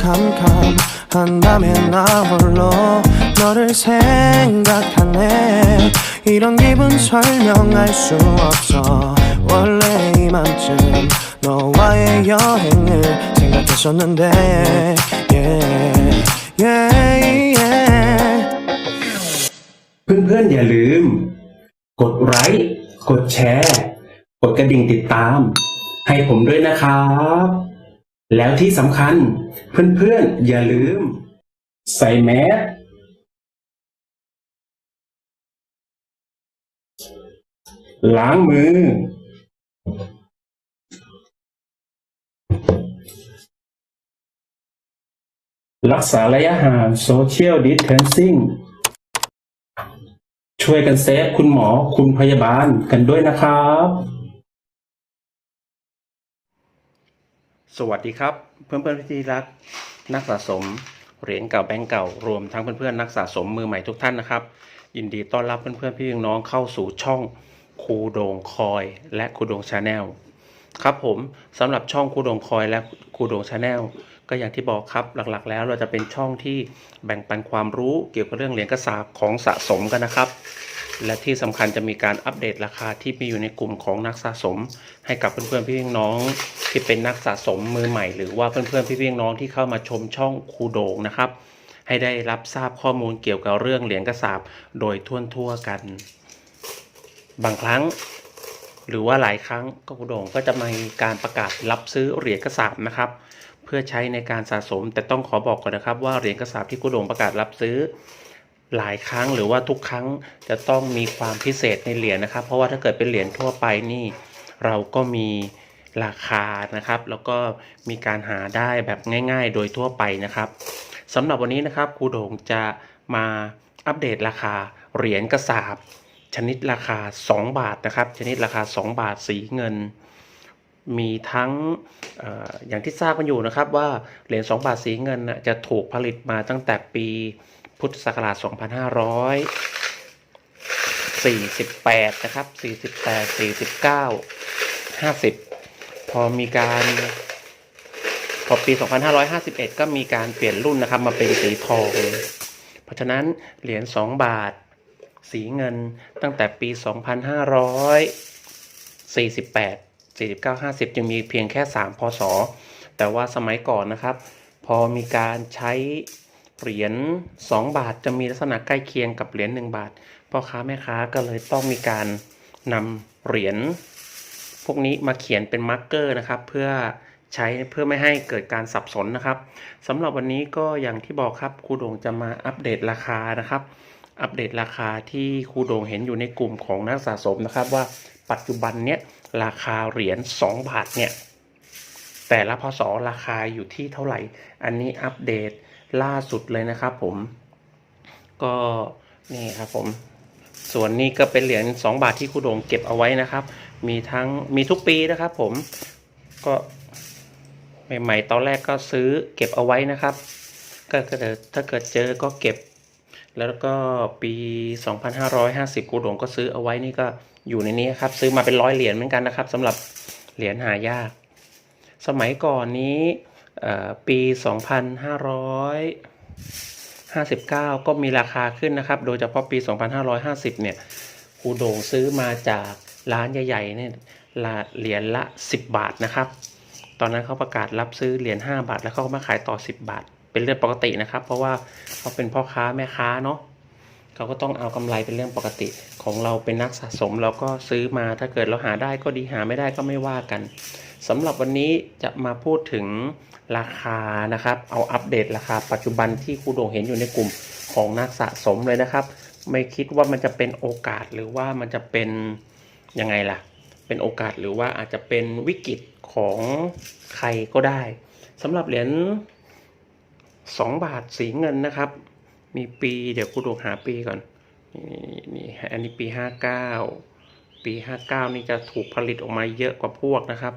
캄캄한밤에 나 홀로 너를 생각하네 이런 기분 설명할 수 없어 원래 이맘쯤 너와의 여행을 생각했었는데 yeah, yeah, yeah. เพื่อนๆ อย่าลืม กดไลค์ กดแชร์ กดกระดิ่งติดตาม ให้ผมด้วยนะครับ แล้วที่สำคัญเพื่อนๆ อย่าลืม ใส่แมสล้างมือ รักษาระยะห่างโซเชียลดิสเทนซิ่งช่วยกันเซฟคุณหมอคุณพยาบาลกันด้วยนะครับ สวัสดีครับ เพื่อนเพื่อนๆที่รักนักสะสมเหรียญเก่าแบงก์เก่ารวมทั้งเพื่อนเพื่อนนักสะสมมือใหม่ทุกท่านนะครับ ยินดีต้อนรับเพื่อนเพื่อนพี่น้องเข้าสู่ช่องครูโดงคอย และครูโดงชาแนลครับผมสำหรับช่องครูโดงคอยและครูโดงชาแนลก็อย่างที่บอกครับหลักๆ แล้วเราจะเป็นช่องที่แบ่งปันความรู้เกี่ยวกับเรื่องเหรียญกระสาบของสะสมกันนะครับ และที่สำคัญจะมีการอัปเดตราคาที่มีอยู่ในกลุ่มของนักสะสม ให้กับเพื่อนๆพี่น้องที่เป็นนักสะสมมือใหม่ หรือว่าเพื่อนๆพี่น้องที่เข้ามาชมช่องคูโดงนะครับ ให้ได้รับทราบข้อมูลเกี่ยวกับเรื่องเหรียญกระสาบโดยทั่วๆกัน บางครั้ง หรือว่าหลายครั้งก็คูโดงก็จะมีการประกาศรับซื้อเหรียญกระสาบนะครับ เพื่อใช้ในการสะสม แต่ต้องขอบอกก่อนนะครับ ว่าเหรียญกระสาบที่คูโดงประกาศรับซื้อ หลายครั้งหรือว่าทุกครั้งจะต้องมีความพิเศษในเหรียญนะครับ เพราะว่าถ้าเกิดเป็นเหรียญทั่วไปนี่ เราก็มีราคานะครับ แล้วก็มีการหาได้แบบง่าย ๆ โดยทั่วไปนะครับสำหรับวันนี้นะครับครูโด่งจะมาอัปเดตราคาเหรียญกระสาบชนิดราคา 2 บาทนะครับ ชนิดราคา 2 บาทสีเงิน มีทั้งออย่างที่ทราบกันอยู่นะครับว่าเหรียญ2บาทสีเงินจะถูกผลิตมาตั้งแต่ปีพุทธศักราช 2548 นะครับ 48 49 50 พอมีการพอปี 2551 ก็มีการเปลี่ยนรุ่นนะครับมาเป็นสีทอง เพราะฉะนั้นเหรียญ2บาทสีเงินตั้งแต่ปี 2548 49 50จึงมีเพียงแค่ 3 พศ แต่ว่าสมัยก่อนนะครับ พอมีการใช้เหรียญ2บาทจะมีลักษณะใกล้เคียงกับเหรียญ1บาทพ่อค้าแม่ค้าก็เลยต้องมีการนำเหรียญพวกนี้มาเขียนเป็นมาร์กเกอร์นะครับ เพื่อใช้เพื่อไม่ให้เกิดการสับสนนะครับสำหรับวันนี้ก็อย่างที่บอกครับครูโด่งจะมาอัปเดตราคานะครับ อัปเดตราคาที่ครูโด่งเห็นอยู่ในกลุ่มของนักสะสมนะครับ ว่าปัจจุบันเนี้ย ราคาเหรียญ2บาทเนี่ยแต่ละพศราคาอยู่ที่เท่าไหร่ อันนี้อัปเดตล่าสุดเลยนะครับผม ก็นี่ครับผม ส่วนนี้ก็เป็นเหรียญ2บาทที่ครูโด่งเก็บเอาไว้นะครับ มีทั้งมีทุกปีนะครับผมก็ใหม่ๆตอนแรกก็ซื้อเก็บเอาไว้นะครับ ก็ถ้าเกิดเจอก็เก็บ แล้วก็ปี 2550ครูโด่งก็ซื้อเอาไว้นี่ก็อยู่ในนี้ครับ ซื้อมาเป็นร้อยเหรียญเหมือนกันนะครับสำหรับเหรียญหายาก สมัยก่อนนี้ปี 2559 ก็มีราคาขึ้นนะครับ โดยเฉพาะปี 2550 เนี่ยครูโด่งซื้อมาจากร้านใหญ่ๆเนี่ยเหรียญละ 10 บาทนะครับ ตอนนั้นเขาประกาศรับซื้อเหรียญ5บาท แล้วเขาก็มาขายต่อ 10 บาท เป็นเรื่องปกตินะครับ เพราะว่าเขาเป็นพ่อค้าแม่ค้าเนาะเขาก็ต้องเอากำไรเป็นเรื่องปกติ ของเราเป็นนักสะสมเราก็ซื้อมาถ้าเกิดเราหาได้ก็ดีหาไม่ได้ก็ไม่ว่ากันสำหรับวันนี้จะมาพูดถึงราคานะครับ เอาอัปเดตราคาปัจจุบันที่ครูโด่งเห็นอยู่ในกลุ่มของนักสะสมเลยนะครับ ไม่คิดว่ามันจะเป็นโอกาสหรือว่ามันจะเป็นยังไงล่ะ เป็นโอกาสหรือว่าอาจจะเป็นวิกฤตของใครก็ได้สำหรับเหรียญ สองบาทสีเงินนะครับ มีปีเดี๋ยวกูดูหาปีก่อน นี่นี่อันนี้ปีห้าเก้าปีห้าเก้านี่จะถูกผลิตออกมาเยอะกว่าพวกนะครับ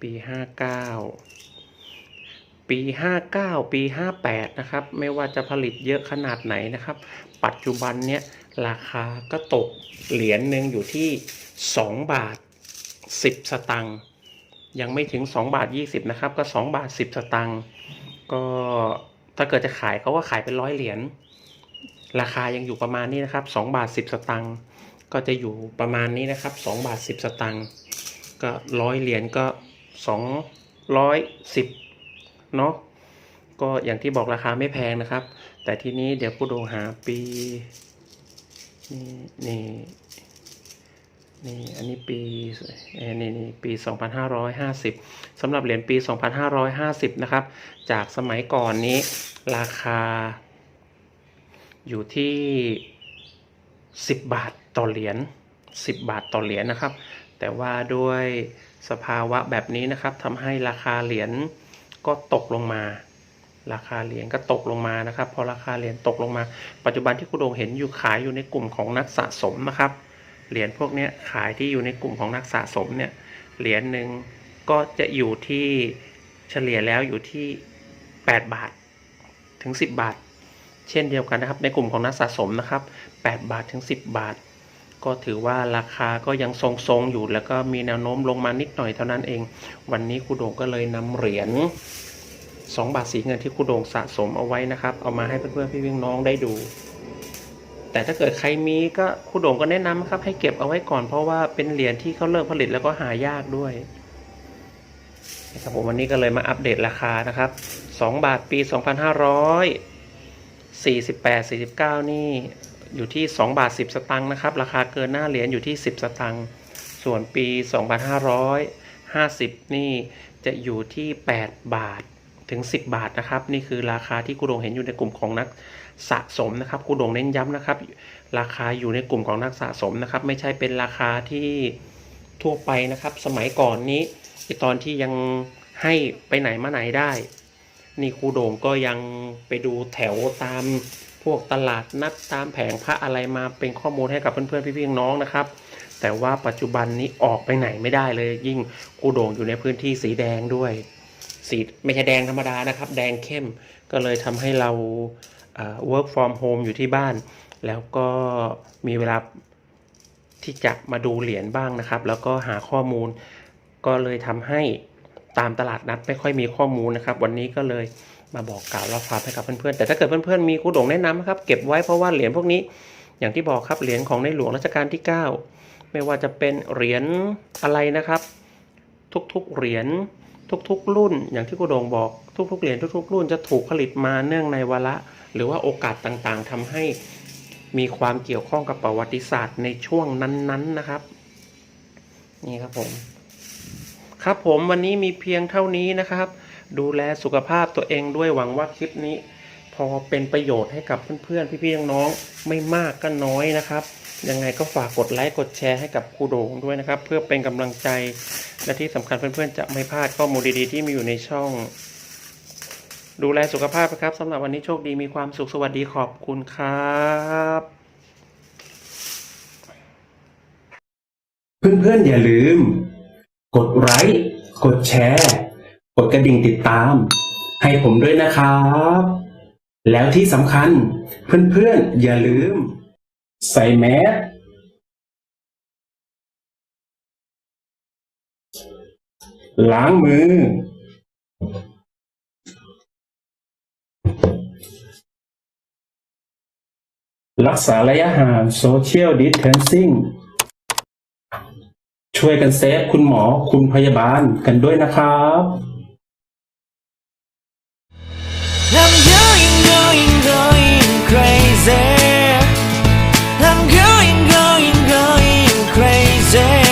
ปีห้าเก้าปีห้าเก้าปีห้าแปดนะครับ ไม่ว่าจะผลิตเยอะขนาดไหนนะครับ ปัจจุบันเนี้ยราคาก็ตกเหรียญหนึ่งอยู่ที่สองบาทสิบสตังค์ยังไม่ถึงสองบาทยี่สิบนะครับ ก็สองบาทสิบสตังค์ ก็ถ้าเกิดจะขายเขาก็ขายเป็นร้อยเหรียญราคายังอยู่ประมาณนี้นะครับ2บาท10สตังค์ก็จะอยู่ประมาณนี้นะครับ2บาท10สตังค์ก็ร้อยเหรียญก็210เนาะก็อย่างที่บอกราคาไม่แพงนะครับ แต่ทีนี้เดี๋ยวผู้ดงหาปีนี่นี่ นี่อันนี้ปีเอนี่นี่ปี 2550สำหรับเหรียญปี 2550 นะครับ จากสมัยก่อนนี้ราคา อยู่ที่ 10 บาทต่อเหรียญ10 บาทต่อเหรียญนะครับ แต่ว่าด้วยสภาวะแบบนี้นะครับทำให้ราคาเหรียญก็ตกลงมา ราคาเหรียญก็ตกลงมานะครับ พอราคาเหรียญตกลงมา ปัจจุบันที่คุณโดงเห็นอยู่ขายอยู่ในกลุ่มของนักสะสมนะครับ เหรียญพวกนี้ขายที่อยู่ในกลุ่มของนักสะสมเนี่ยเหรียญหนึ่งก็จะอยู่ที่เฉลี่ยแล้วอยู่ที่ 8 บาทถึง 10 บาท เช่นเดียวกันนะครับ ในกลุ่มของนักสะสมนะครับ 8 บาทถึง 10 บาท ก็ถือว่าราคาก็ยังทรงๆอยู่แล้วก็มีแนวโน้มลงมานิดหน่อยเท่านั้นเอง วันนี้ครูโด่งก็เลยนำเหรียญ2 บาทสีเงินที่ครูโด่งสะสมเอาไว้นะครับ เอามาให้เพื่อนๆพี่ๆน้องได้ดู แต่ถ้าเกิดใครมีก็ครูโด่งก็แนะนำครับ ให้เก็บเอาไว้ก่อนเพราะว่าเป็นเหรียญที่เขาเลิกผลิตแล้วก็หายากด้วยนะครับผมวันนี้ก็เลยมาอัปเดตราคานะครับ 2 บาทปี 2500 48 49 นี่อยู่ที่ 2 บาท 10 สตังค์นะครับ ราคาเกินหน้าเหรียญอยู่ที่ 10 สตังค์ส่วนปี 2550 นี่จะอยู่ที่ 8 บาท ถึง 10 บาทนะครับ นี่คือราคาที่กูโดงเห็นอยู่ในกลุ่มของนักสะสมนะครับกูโดงเน้นย้ำนะครับ ราคาอยู่ในกลุ่มของนักสะสมนะครับ ไม่ใช่เป็นราคาที่ทั่วไปนะครับ สมัยก่อนนี้ตอนที่ยังให้ไปไหนมาไหนได้ นี่ครูโด่งก็ยังไปดูแถวตามพวกตลาดนัดตามแผงพระอะไรมาเป็นข้อมูลให้กับเพื่อนๆพี่ๆน้องนะครับ แต่ว่าปัจจุบันนี้ออกไปไหนไม่ได้เลยยิ่งครูโด่งอยู่ในพื้นที่สีแดงด้วย สีไม่ใช่แดงธรรมดานะครับ แดงเข้มก็เลยทำให้เราเอ่อ work from home อยู่ที่บ้าน แล้วก็มีเวลาที่จะมาดูเหรียญบ้างนะครับ แล้วก็หาข้อมูล ก็เลยทำให้ตามตลาดนัดไม่ค่อยมีข้อมูลนะครับ วันนี้ก็เลยมาบอกกล่าวเล่าความให้กับเพื่อนๆ แต่ถ้าเกิดเพื่อนๆมีครูดงแนะนำนะครับ เก็บไว้เพราะว่าเหรียญพวกนี้ อย่างที่บอกครับเหรียญของในหลวงรัชกาลที่ 9 ไม่ว่าจะเป็นเหรียญอะไรนะครับ ทุกๆเหรียญ ทุกๆ รุ่น อย่างที่คุณโด่งบอกทุกๆเหรียญทุกๆ รุ่นจะถูกผลิตมาเนื่องในวาระ หรือว่าโอกาสต่างๆทำให้มีความเกี่ยวข้องกับประวัติศาสตร์ในช่วงนั้นๆนะครับ นี่ครับผม ครับผมวันนี้มีเพียงเท่านี้นะครับ ดูแลสุขภาพตัวเองด้วยหวังว่าคลิปนี้ พอเป็นประโยชน์ให้กับเพื่อนๆพี่ๆน้องๆไม่มากก็น้อยนะครับ ยังไงก็ฝากกดไลค์กดแชร์ให้กับครูโด่งด้วยนะครับ เพื่อเป็นกำลังใจและที่สำคัญเพื่อนๆจะไม่พลาดข้อมูลดีๆที่มีอยู่ในช่อง ดูแลสุขภาพนะครับสำหรับวันนี้โชคดีมีความสุขสวัสดีขอบคุณครับเพื่อนๆอย่าลืม กดไลค์กดแชร์ กดกระดิ่งติดตาม ให้ผมด้วยนะครับ แล้วที่สำคัญเพื่อนๆ อย่าลืม ใส่แมสล้างมือ รักษาระยะห่างโซเชียลดิสเทนซิ่งช่วยกันเซฟคุณหมอคุณพยาบาลกันด้วยนะครับ I'm going, going, going crazy.